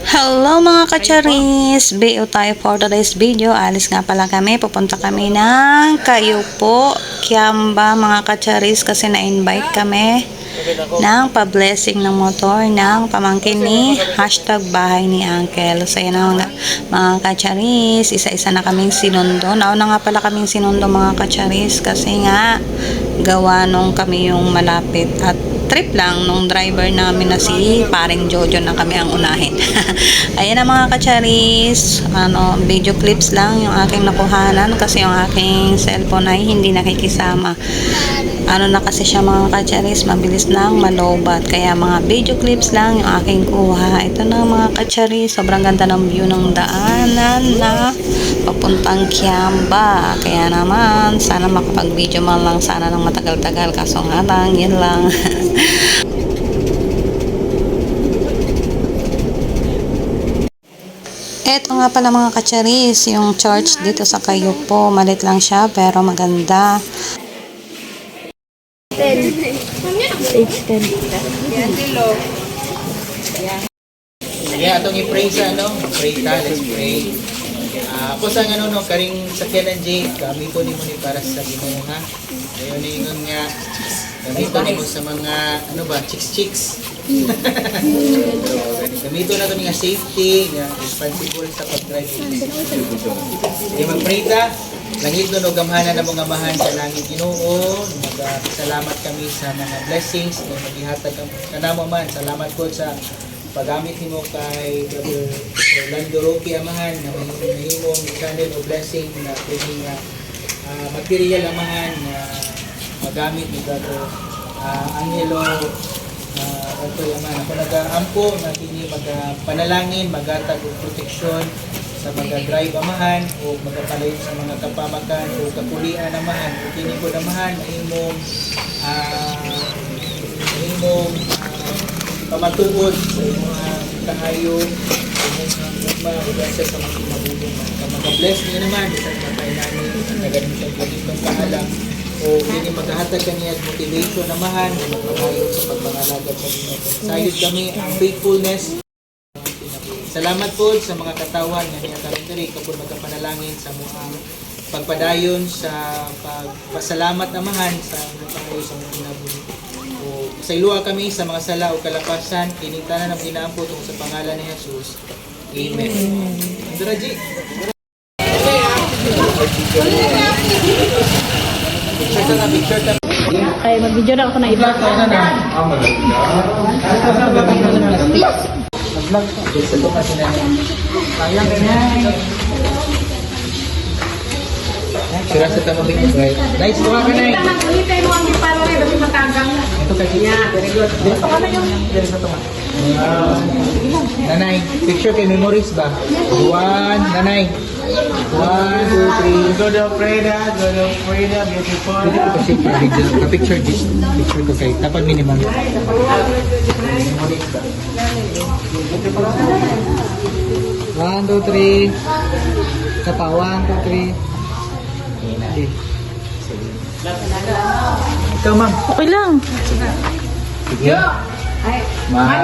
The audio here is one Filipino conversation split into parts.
Hello mga kacharis! BO tayo for today's video. Alis nga pala kami. Pupunta kami ng Kayupo, Kiamba mga kacharis kasi na-invite kami ng pa-blessing ng motor ng pamangkin ni hashtag bahay ni Uncle. So yan ang mga kacharis. Isa-isa na kaming sinundo. Nauna nga pala kaming sinundo mga kacharis kasi nga gawa nung kami yung malapit at trip lang nung driver namin na si paring Jojo na kami ang unahin. Ayan na mga kacharis, ano, video clips lang yung aking nakuhanan kasi yung aking cellphone ay hindi nakikisama. Ano na kasi siya mga kacharis, mabilis lang malobat. Kaya mga video clips lang yung aking kuha. Ito na mga kacharis, sobrang ganda ng view ng daanan na papuntang Kiamba. Kaya naman, sana makapag-video man lang sana ng matagal-tagal. Kaso nga lang, yun lang. Eto nga pala mga kacharis, yung church dito sa Kayupo. Malit lang siya pero maganda. Sige, atong i-pray sa ano, pray ka, let's pray. Ah, ako ano no, karing sakyanan Jay, kami ko ni mo ni para sa Ginoo ha. Ayon ni nga gamito ni mo sa mga ano ba, chicks chicks. Gamito na to ni nga safety, responsible sa pag-drive. Sige, mag-pray ta. Langit doon o gamhanan na mga mahan sa langit Ginoo. Salamat kami sa mga blessings na maghihatag kami kanamo man. Salamat po sa paggamit nimo kay Brother Orlando Roque Amahan na mahimong channel o blessing na pwede nga ah, material amahan na magamit ni Brother uh, Angelo uh, Brother Amahan. Ako nag-ampo na kini magpanalangin, magatag og proteksyon sa mga drive amahan o magapalayo sa mga kapamakan o kapulian amahan o kini ko namahan mahimong ah, mahimong ah, pamatuod sa mga kahayo mga maugasa sa mga kinabulong ka mga-bless niya naman sa mga kailangan ang nagaling sa ganitong kahalang o hindi maghahatag kaniya motivation namahan o magpakayo sa pagpangalagad sa Ginoo. Sayod kami ang faithfulness Salamat po sa mga katawan nga niya karon diri kapag magkapanalangin sa mga pagpadayon sa pagpasalamat namahan sa mga kahayo sa mga kinabuhi. O sa iluwa kami sa mga sala o kalapasan, kinitanan ng inaampo tungkol sa pangalan ni Jesus. Amen. Andra G. Picture ka na, picture ka. Ay, mag-video na ako na iba. Mag-vlog ka. Sa ito kasi na Sayang na. Sira sa tama ba right? Nice, kuha ka na. Ulitin mo ang para rin kasi matagang. Ito ka Yeah, very good. Dito ka na yung... Dito sa tunga. Nanay, picture kay memories ba? One, nanay. One, two, three. Good of Freda, good of Freda, beautiful. Pwede ko kasi video. Ka-picture this. Picture ko kay. Dapat minimum. One, two, three. Isa pa. One, two, three. Okay. Ikaw, ma'am. Okay lang. Sige. Ma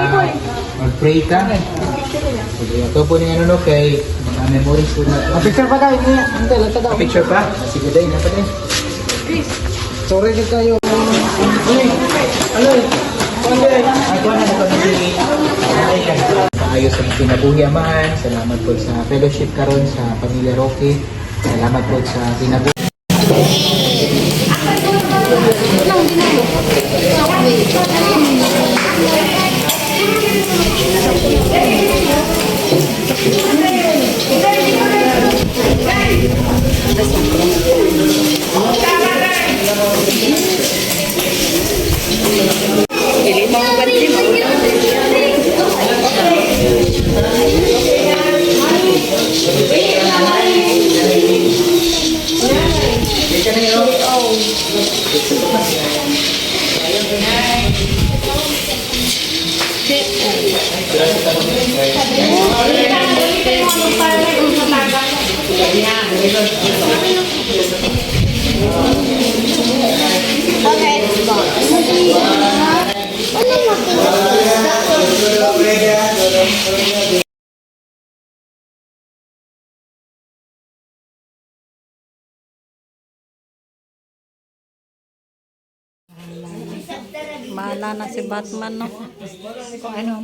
mag-pray ka. Sige, ito po niya ano no kay mga memories po na. Ah, picture pa tayo. Hindi, lata daw. Picture pa? Sige day, napa day. Sorry ka kayo. Ano? Ako na ito na. Ayos sa kinabuhi amahan. Salamat po sa fellowship karon sa Pamilya Roque. Salamat po sa kinabuhi. Thank you. Bahala na si Batman, no? Kung ano